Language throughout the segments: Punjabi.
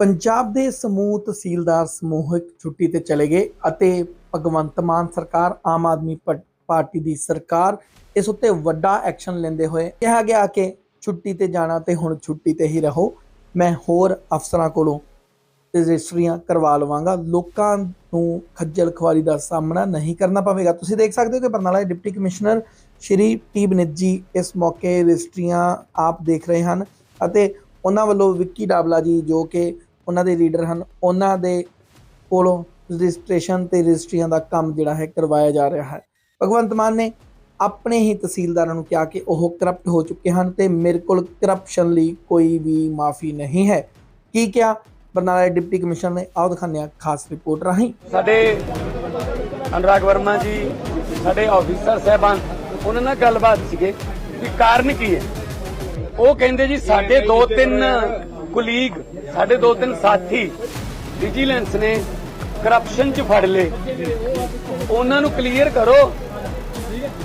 ਪੰਜਾਬ ਦੇ ਸਮੂਹ ਤਹਿਸੀਲਦਾਰ ਸਮੂਹਿਕ ਛੁੱਟੀ ਤੇ ਚਲੇ ਗਏ ਅਤੇ ਭਗਵੰਤ ਮਾਨ ਸਰਕਾਰ, ਆਮ ਆਦਮੀ ਪਾਰਟੀ ਦੀ ਸਰਕਾਰ, ਇਸ ਉੱਤੇ ਵੱਡਾ ਐਕਸ਼ਨ ਲੈਂਦੇ ਹੋਏ ਕਿਹਾ ਗਿਆ ਕਿ ਛੁੱਟੀ ਤੇ ਜਾਣਾ ਤੇ ਹੁਣ ਛੁੱਟੀ ਤੇ ਹੀ ਰਹੋ। ਮੈਂ ਹੋਰ ਅਫਸਰਾਂ ਕੋਲੋਂ ਰਜਿਸਟਰੀਆਂ ਕਰਵਾ ਲਵਾਂਗਾ। ਲੋਕਾਂ ਨੂੰ ਖੱਜਲ ਖੁਆਰੀ ਦਾ ਸਾਹਮਣਾ ਨਹੀਂ ਕਰਨਾ ਪਵੇਗਾ। ਤੁਸੀਂ ਦੇਖ ਸਕਦੇ ਹੋ ਕਿ ਬਰਨਾਲਾ ਦੇ deputy commissioner Shri T Benith ji ਇਸ ਮੌਕੇ ਰਜਿਸਟਰੀਆਂ ਆਪ ਦੇਖ ਰਹੇ ਹਨ ਅਤੇ ਉਹਨਾਂ ਵੱਲੋਂ ਵਿੱਕੀ ਡਾਬਲਾ ਜੀ ਜੋ ਕਿ ਉਹਨਾਂ ਦੇ ਲੀਡਰ ਹਨ। ਉਹਨਾਂ ਦੇ ਕੋਲੋਂ ਰਜਿਸਟ੍ਰੇਸ਼ਨ ਤੇ ਰਜਿਸਟਰੀਆਂ ਦਾ ਕੰਮ ਜਿਹੜਾ ਹੈ ਕਰਵਾਇਆ ਜਾ ਰਿਹਾ ਹੈ। ਭਗਵੰਤ ਮਾਨ ਨੇ ਆਪਣੇ ਹੀ ਤਹਿਸੀਲਦਾਰਾਂ ਨੂੰ ਕਿਹਾ ਕਿ ਉਹ ਕਰਪਟ ਹੋ ਚੁੱਕੇ ਹਨ ਤੇ ਮੇਰੇ ਕੋਲ ਕਰਪਸ਼ਨ ਲਈ ਕੋਈ ਵੀ ਮਾਫੀ ਨਹੀਂ ਹੈ। ਕੀ ਕਿਹਾ? ਬਰਨਾਲਾ ਡਿਪਟੀ ਕਮਿਸ਼ਨਰ ਨੇ। ਆਓ ਦਿਖਾਉਂਦੇ ਹਾਂ ਖਾਸ ਰਿਪੋਰਟ ਰਾਹੀਂ। ਸਾਡੇ ਅਨੁਰਾਗ ਵਰਮਾ ਜੀ, ਸਾਡੇ ਆਫੀਸਰ ਸਹਿਬਾਨ, ਉਹਨਾਂ ਨਾਲ ਗੱਲਬਾਤ ਸੀਗੇ ਵੀ ਕਾਰਨ ਕੀ ਹੈ? ਉਹ ਕਹਿੰਦੇ ਜੀ, ਸਾਡੇ ਦੋ ਤਿੰਨ ਕੁਲੀਗ ਸਾਡੇ ਦੋ ਤਿੰਨ ਸਾਥੀ ਵਿਜੀਲੈਂਸ ਨੇ ਕਰਪਸ਼ਨ 'ਚ ਫੜ ਲਏ। ਉਹਨਾਂ ਨੂੰ ਕਲੀਅਰ ਕਰੋ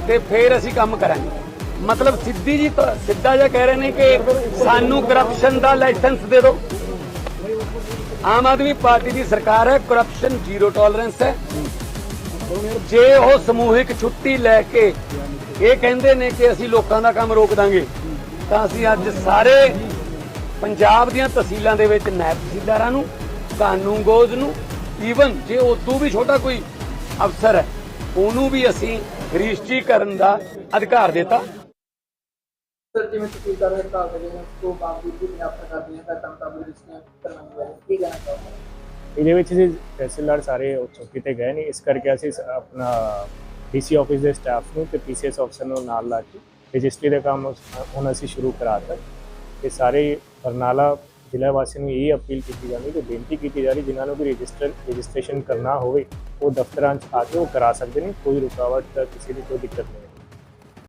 ਤੇ ਫਿਰ ਅਸੀਂ ਕੰਮ ਕਰਾਂਗੇ। ਮਤਲਬ ਸਿੱਧੀ ਜੀ ਸਿੱਧਾ ਜਿਹਾ ਕਹਿ ਰਹੇ ਨੇ ਕਿ ਸਾਨੂੰ ਕਰਪਸ਼ਨ ਦਾ ਲਾਇਸੈਂਸ ਦੇ ਦਿਓ। ਆਮ ਆਦਮੀ ਪਾਰਟੀ ਦੀ ਸਰਕਾਰ ਹੈ ਕਰਪਸ਼ਨ ਜ਼ੀਰੋ ਟੋਲਰੈਂਸ ਹੈ। ਜੇ ਉਹ ਸਮੂਹਿਕ ਛੁੱਟੀ ਲੈ ਕੇ ਇਹ ਕਹਿੰਦੇ ਨੇ ਕਿ ਅਸੀਂ ਲੋਕਾਂ ਦਾ ਕੰਮ ਰੋਕ ਦਾਂਗੇ, ਤਾਂ ਅਸੀਂ ਅੱਜ ਸਾਰੇ ਪੰਜਾਬ ਦੀਆਂ ਤਹਿਸੀਲਾਂ ਦੇ ਵਿੱਚ ਨਾਇਬ ਤਹਿਸੀਲਦਾਰਾਂ ਨੂੰ ਕਾਨੂੰਗੋਜ਼ ਨੂੰ ਈਵਨ ਜੇ ਉਦੋਂ ਵੀ ਛੋਟਾ ਕੋਈ ਅਫਸਰ ਹੈ ਉਹਨੂੰ ਵੀ ਅਸੀਂ ਰਜਿਸਟਰੀਕਰਨ ਦਾ ਅਧਿਕਾਰ ਦਿੱਤਾ। ਸਰ ਜਿਵੇਂ ਤਹਿਸੀਲਦਾਰ ਹੜਤਾਲ ਤੇ ਗਏ ਤੋਂ ਬਾਵਜੂਦ ਵੀ ਪੰਜਾਬ ਸਰਕਾਰ ਦੀਆਂ ਹਦਾਇਤਾਂ ਮੁਤਾਬਕ ਰਜਿਸਟਰੀਆਂ ਕਰਵਾਈਆਂ ਜਾ ਰਹੀਆਂ ਕੀ ਕਹਿਣਾ ਚਾਹੋਗੇ? ਇਹਦੇ ਵਿੱਚ ਜੀ ਤਹਿਸੀਲਦਾਰ ਸਾਰੇ ਉਹ ਚੌਕੀ ਤੇ ਗਏ ਨਹੀਂ ਇਸ ਕਰਕੇ ਅਸੀਂ ਆਪਣਾ ਡੀਸੀ ਆਫਿਸ ਦੇ ਸਟਾਫ ਨੂੰ ਤੇ ਪੀਸੀਐਸ ਅਫਸਰ ਨੂੰ ਨਾਲ ਲਾ ਕੇ ਰਜਿਸਟਰੀ ਦਾ ਕੰਮ ਉਸ- ਹੁਣ ਅਸੀਂ ਸ਼ੁਰੂ ਕਰਾਤਾ ਤੇ ਸਾਰੇ ਬਰਨਾਲਾ ਜ਼ਿਲ੍ਹਾ ਵਾਸੀਆਂ ਨੂੰ ਇਹ ਅਪੀਲ ਕੀਤੀ ਜਾਂਦੀ ਕਿ ਬੇਨਤੀ ਕੀਤੀ ਜਾ ਰਹੀ ਜਿਨ੍ਹਾਂ ਨੂੰ ਵੀ ਰਜਿਸਟਰ ਰਜਿਸਟ੍ਰੇਸ਼ਨ ਕਰਨਾ ਹੋਵੇ, ਉਹ ਦਫ਼ਤਰਾਂ 'ਚ ਆ ਕੇ ਉਹ ਕਰਾ ਸਕਦੇ ਨੇ, ਕੋਈ ਰੁਕਾਵਟ ਕਿਸੇ ਦੀ ਕੋਈ ਦਿੱਕਤ ਨਹੀਂ।